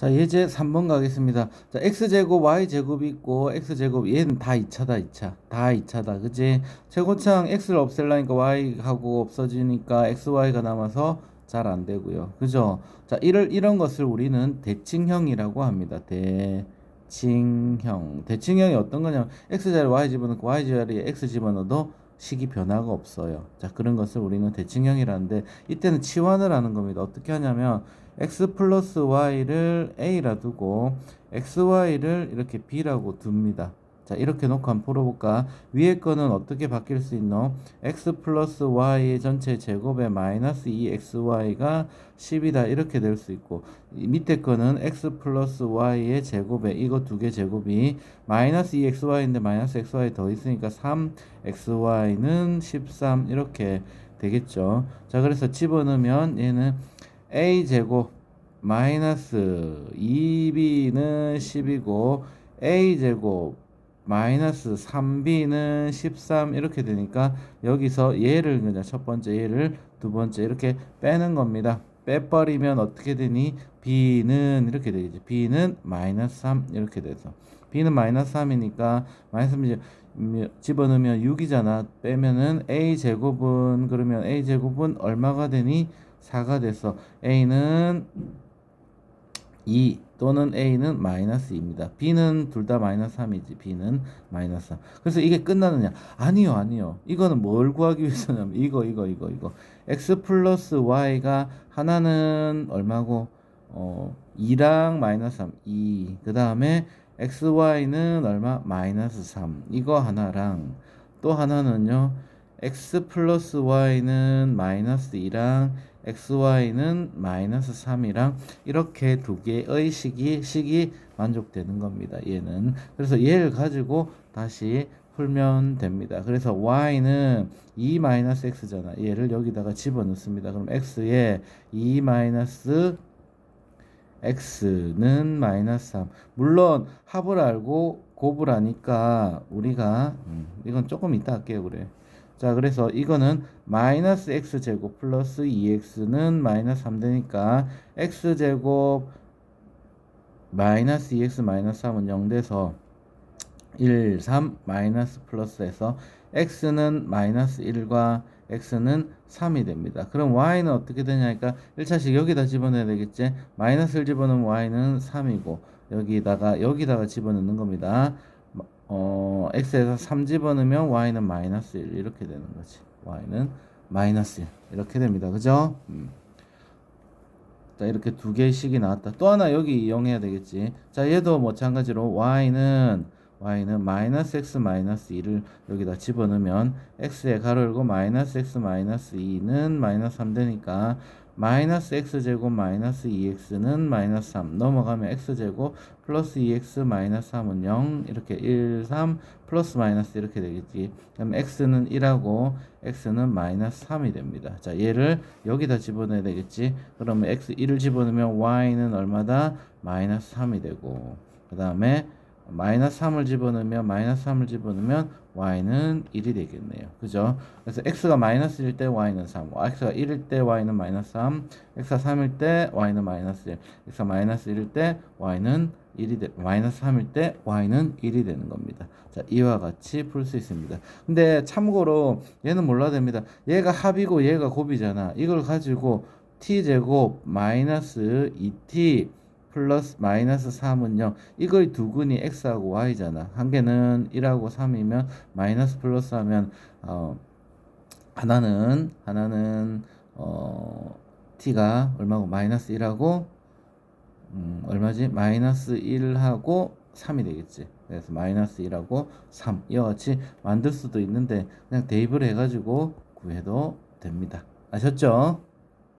자, 예제 3번 가겠습니다. 자, x제곱, y제곱이 있고, x제곱, 얘는 다 2차다, 2차. 다 2차다, 그지? 최고창 x를 없앨라니까 y하고 없어지니까 xy가 남아서 잘 안 되고요. 그죠? 자, 이를, 이런 것을 우리는 대칭형이라고 합니다. 대 칭형. 대칭형이 어떤 거냐면, x자리 y 집어넣고, y자리에 x 집어넣어도 식이 변화가 없어요. 자, 그런 것을 우리는 대칭형이라는데, 이때는 치환을 하는 겁니다. 어떻게 하냐면, x 플러스 y를 a라 두고 xy를 이렇게 b라고 둡니다. 자 이렇게 놓고 한번 풀어볼까? 위에 거는 어떻게 바뀔 수 있노? x 플러스 y의 전체 제곱에 마이너스 2xy가 10이다 이렇게 될 수 있고 이 밑에 거는 x 플러스 y의 제곱에 이거 두 개 제곱이 마이너스 2xy인데 마이너스 xy 더 있으니까 3xy는 13 이렇게 되겠죠. 자 그래서 집어넣으면 얘는 a 제곱 마이너스 2b는 10이고 a 제곱 마이너스 3b는 13 이렇게 되니까 여기서 얘를 그냥 첫 번째 얘를 두 번째 이렇게 빼는 겁니다. 빼버리면 어떻게 되니? b는 이렇게 되겠지. b는 마이너스 3 이렇게 돼서 b는 마이너스 3이니까 마이너스 3 집어넣으면 6이잖아. 빼면은 a 제곱은 그러면 a 제곱은 얼마가 되니? 4가 돼서 a는 2 또는 a는 마이너스 2입니다. b는 둘 다 마이너스 3이지. b는 마이너스 3. 그래서 이게 끝나느냐? 아니요, 아니요. 이거는 뭘 구하기 위해서냐면 이거, 이거, 이거, 이거. x 플러스 y가 하나는 얼마고? 어, 2랑 마이너스 3, 2. 그 다음에 xy는 얼마? 마이너스 3. 이거 하나랑 또 하나는요. x 플러스 y는 마이너스 2랑 xy는 마이너스 3이랑 이렇게 두 개의 식이 식이 만족되는 겁니다. 얘는 그래서 얘를 가지고 다시 풀면 됩니다. 그래서 y는 2 마이너스 x잖아. 얘를 여기다가 집어넣습니다. 그럼 x에 2 마이너스 x는 마이너스 3. 물론 합을 알고 곱을 하니까 우리가 음, 이건 조금 이따 할게요. 그래. 자, 그래서 이거는 마이너스 x제곱 플러스 2x는 마이너스 3 되니까 x제곱 마이너스 2x 마이너스 3은 0 돼서 1, 3 마이너스 플러스해서 x는 마이너스 1과 x는 3이 됩니다. 그럼 y는 어떻게 되냐니까 1차식 여기다 집어넣어야 되겠지? 마이너스를 집어넣으면 y는 3이고 여기다가 여기다가 집어넣는 겁니다. 어, x에서 3 집어넣으면 y는 마이너스 1 이렇게 되는 거지. y는 마이너스 1 이렇게 됩니다. 그죠? 음. 자, 이렇게 두 개씩이 나왔다. 또 하나 여기 이용해야 되겠지. 자, 얘도 마찬가지로 y는 y는 마이너스 x 마이너스 2를 여기다 집어넣으면 x에 가로 열고 마이너스 x 마이너스 2는 마이너스 3 되니까 마이너스 x제곱 마이너스 2x는 마이너스 3 넘어가면 x제곱 플러스 2x 마이너스 3은 0 이렇게 1, 3 플러스 마이너스 이렇게 되겠지. 그럼 x는 1하고 x는 마이너스 3이 됩니다. 자 얘를 여기다 집어넣어야 되겠지. 그러면 x 1을 집어넣으면 y는 얼마다? 마이너스 3이 되고 그 다음에 마이너스 3을 집어넣으면 마이너스 3을 집어넣으면 y는 1이 되겠네요. 그죠? 그래서 x가 마이너스 1일 때 y는 3, x가 1일 때 y는 마이너스 3, x가 3일 때 y는 마이너스 1, x가 마이너스 1일 때 y는 1이 되, 마이너스 3일 때 y는 1이 되는 겁니다. 자, 이와 같이 풀 수 있습니다. 근데 참고로 얘는 몰라야 됩니다. 얘가 합이고 얘가 곱이잖아. 이걸 가지고 t제곱 마이너스 2t 플러스 마이너스 3은 0 이거의 두 근이 x하고 y잖아. 한 개는 1하고 3이면 마이너스 플러스 하면 어 하나는 하나는 어 t가 얼마고 마이너스 1하고 음 얼마지? 마이너스 1하고 3이 되겠지. 그래서 마이너스 1하고 3 이와 같이 만들 수도 있는데 그냥 대입을 해가지고 구해도 됩니다. 아셨죠?